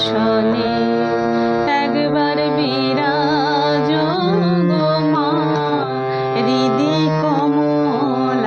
আসনে একবার বিরাজ মা হৃদি কমলাসনে